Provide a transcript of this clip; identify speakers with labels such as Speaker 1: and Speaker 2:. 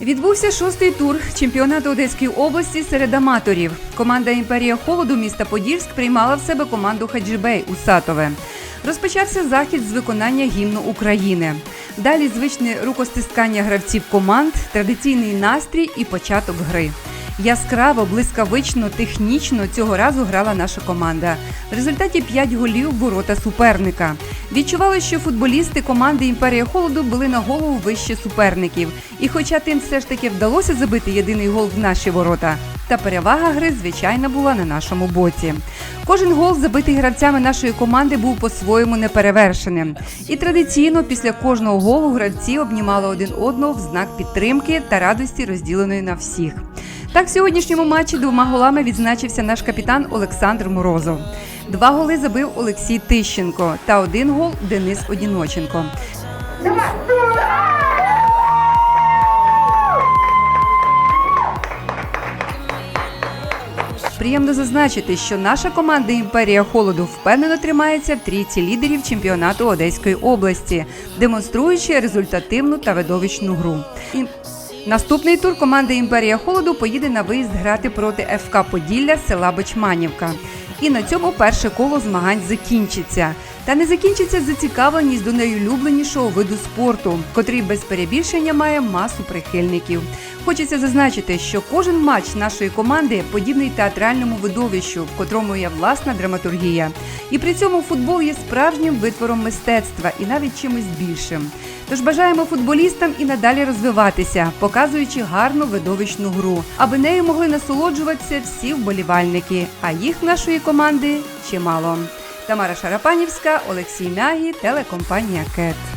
Speaker 1: Відбувся шостий тур чемпіонату Одеської області серед аматорів. Команда Імперія холоду міста Подільськ приймала в себе команду Хаджибей у Сатове. Розпочався захід з виконання гімну України. Далі звичне рукостискання гравців команд, традиційний настрій і початок гри. Яскраво, блискавично, технічно цього разу грала наша команда. В результаті 5 голів ворота суперника. Відчували, що футболісти команди Імперія Холоду були на голову вище суперників. І хоча тим все ж таки вдалося забити єдиний гол в наші ворота, та перевага гри, звичайно, була на нашому боці. Кожен гол, забитий гравцями нашої команди, був по-своєму неперевершеним. І традиційно після кожного голу гравці обнімали один одного в знак підтримки та радості, розділеної на всіх. Так, в сьогоднішньому матчі двома голами відзначився наш капітан Олександр Морозов. Два голи забив Олексій Тищенко та один гол Денис Одіноченко. Приємно зазначити, що наша команда Імперія Холоду впевнено тримається в трійці лідерів чемпіонату Одеської області, демонструючи результативну та видовищну гру. Наступний тур команди Імперія Холоду поїде на виїзд грати проти ФК Поділля села Бочманівка. І на цьому перше коло змагань закінчиться. Та не закінчиться зацікавленість до найулюбленішого виду спорту, котрий без перебільшення має масу прихильників. Хочеться зазначити, що кожен матч нашої команди подібний театральному видовищу, в котрому є власна драматургія. І при цьому футбол є справжнім витвором мистецтва і навіть чимось більшим. Тож бажаємо футболістам і надалі розвиватися, показуючи гарну видовищну гру, аби нею могли насолоджуватися всі вболівальники, а їх нашої команди чимало. Тамара Шарапанівська, Олексій Мягі, телекомпанія КЕТ.